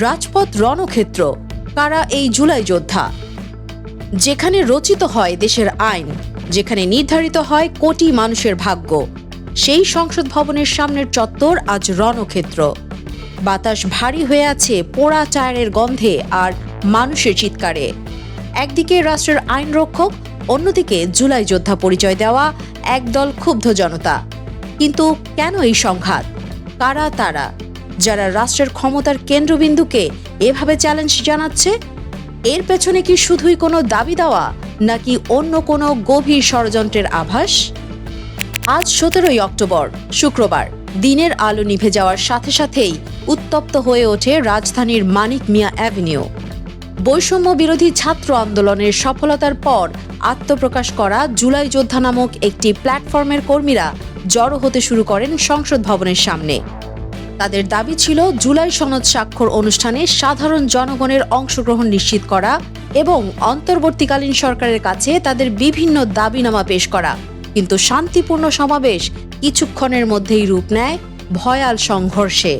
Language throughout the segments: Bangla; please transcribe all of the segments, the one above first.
রাজপথ রণক্ষেত্র, কারা এই জুলাই যোদ্ধা? যেখানে রচিত হয় দেশের আইন, যেখানে নির্ধারিত হয় কোটি মানুষের ভাগ্য, সেই সংসদ ভবনের সামনের চত্বর আজ রণক্ষেত্র। বাতাস ভারী হয়ে আছে পোড়া চায়ের গন্ধে আর মানুষের চিৎকারে। একদিকে রাষ্ট্রের আইন রক্ষক, অন্যদিকে জুলাই যোদ্ধা পরিচয় দেওয়া একদল ক্ষুব্ধ জনতা। কিন্তু কেন এই সংঘাত? কারা তারা? যারা রাষ্ট্রের ক্ষমতার কেন্দ্রবিন্দুকে এভাবে চ্যালেঞ্জ জানাচ্ছে, এর পেছনে কি শুধুই কোনো দাবি দেওয়া, নাকি অন্য কোনো গভীর ষড়যন্ত্রের আভাস? আজ সতেরোই অক্টোবর, শুক্রবার, দিনের আলো নিভে যাওয়ার সাথে সাথেই উত্তপ্ত হয়ে ওঠে রাজধানীর মানিক মিয়া অ্যাভিনিউ। বৈষম্য বিরোধী ছাত্র আন্দোলনের সফলতার পর আত্মপ্রকাশ করা জুলাই যোদ্ধা নামক একটি প্ল্যাটফর্মের কর্মীরা জড়ো হতে শুরু করেন সংসদ ভবনের সামনে। তাদের দাবি ছিল জুলাই সনদ স্বাক্ষর অনুষ্ঠানে সাধারণ জনগণের অংশগ্রহণ নিশ্চিত করা এবং অন্তর্বর্তীকালীন সরকারের কাছে তাদের বিভিন্ন দাবিনামা পেশ করা। কিন্তু শান্তিপূর্ণ সমাবেশ কিছুক্ষণের মধ্যেই রূপ নেয় ভয়াল সংঘর্ষে।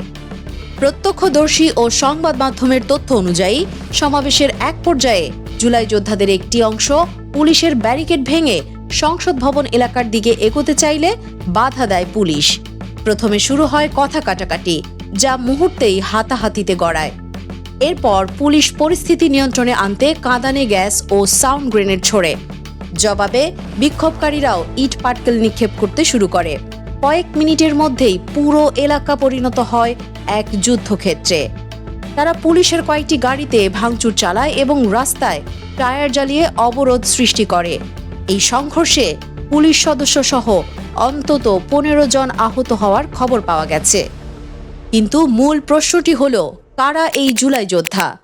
প্রত্যক্ষদর্শী ও সংবাদ মাধ্যমের তথ্য অনুযায়ী, সমাবেশের এক পর্যায়ে জুলাই যোদ্ধাদের একটি অংশ পুলিশের ব্যারিকেড ভেঙে সংসদ ভবন এলাকার দিকে এগোতে চাইলে বাধা দেয় পুলিশ। প্রথমে শুরু হয় কথা কাটাকাটি, যা মুহূর্তেই হাতাহাতিতে গড়ায়। এরপর পুলিশ পরিস্থিতি নিয়ন্ত্রণে আনতে কাঁদানে গ্যাস ও সাউন্ড গ্রেনেড ছোড়ে। জবাবে বিক্ষোভকারীরাও ইট পাটকেল নিক্ষেপ করতে শুরু করে। কয়েক মিনিটের মধ্যেই পুরো এলাকা পরিণত হয় এক যুদ্ধক্ষেত্রে। তারা পুলিশের কয়েকটি গাড়িতে ভাঙচুর চালায় এবং রাস্তায় টায়ার জ্বালিয়ে অবরোধ সৃষ্টি করে। এই সংঘর্ষে পুলিশ সদস্য সহ অন্তত পনেরো জন আহত হওয়ার খবর পাওয়া গেছে। কিন্তু মূল প্রশ্নটি হল, কারা এই জুলাই যোদ্ধা?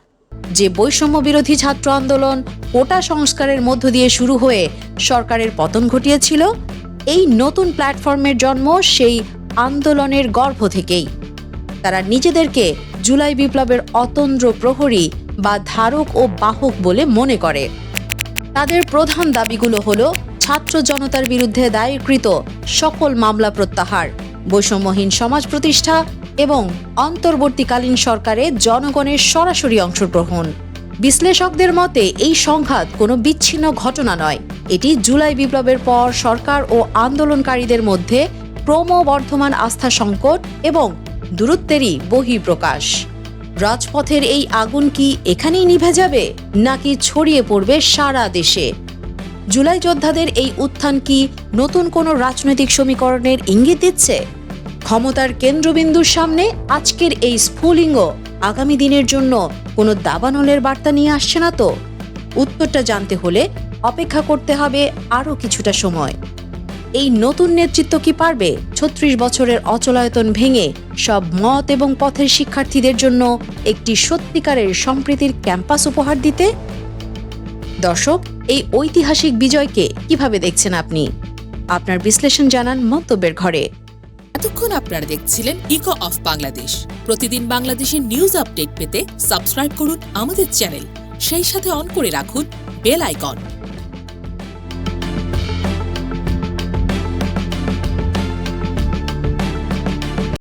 যে বৈষম্য বিরোধী ছাত্র আন্দোলন কোটা সংস্কারের মধ্য দিয়ে শুরু হয়ে সরকারের পতন ঘটিয়েছিল, এই নতুন প্ল্যাটফর্মের জন্ম সেই আন্দোলনের গর্ভ থেকেই। তারা নিজেদেরকে জুলাই বিপ্লবের অতন্দ্র প্রহরী বা ধারক ও বাহক বলে মনে করে। তাদের প্রধান দাবিগুলো হলো ছাত্র জনতার বিরুদ্ধে দায়েরকৃত সকল মামলা প্রত্যাহার। বৈষম্যহীন সমাজ প্রতিষ্ঠা এবং অন্তর্বর্তীকালীন সরকারে জনগণের সরাসরি অংশগ্রহণ। বিশ্লেষকদের মতে, এই সংঘাত কোনো বিচ্ছিন্ন ঘটনা নয়। এটি জুলাই বিপ্লবের পর সরকার ও আন্দোলনকারীদের মধ্যে ক্রমবর্ধমান আস্থা সংকট এবং দূরত্বেরই বহিঃপ্রকাশ। রাজপথের এই আগুন কি এখানেই নিভে যাবে, নাকি ছড়িয়ে পড়বে সারা দেশে? জুলাই যোদ্ধাদের এই উত্থান কি নতুন কোনো রাজনৈতিক সমীকরণের ইঙ্গিত দিচ্ছে? ক্ষমতার কেন্দ্রবিন্দুর সামনে আজকের এই স্ফুলিঙ্গ আগামী দিনের জন্য কোনো দাবানলের বার্তা নিয়ে আসছে না তো? উত্তরটা জানতে হলে অপেক্ষা করতে হবে আরও কিছুটা সময়। এই নতুন নেতৃত্ব কি পারবে? ছত্রিশ বছরের অচলায়তন ভেঙে সব মত এবং পথের শিক্ষার্থীদের জন্য একটি সত্যিকারের সম্প্রীতির ক্যাম্পাস উপহার দিতে? দর্শক এই ঐতিহাসিক বিজয়কে কীভাবে দেখছেন আপনি? আপনার বিশ্লেষণ জানান মন্তব্যের ঘরে। এতক্ষণ আপনারা দেখছিলেন ইকো অফ বাংলাদেশ প্রতিদিন বাংলাদেশের নিউজ আপডেট পেতে সাবস্ক্রাইব করুন আমাদের চ্যানেল সেই সাথে অন করে রাখুন বেল আইকন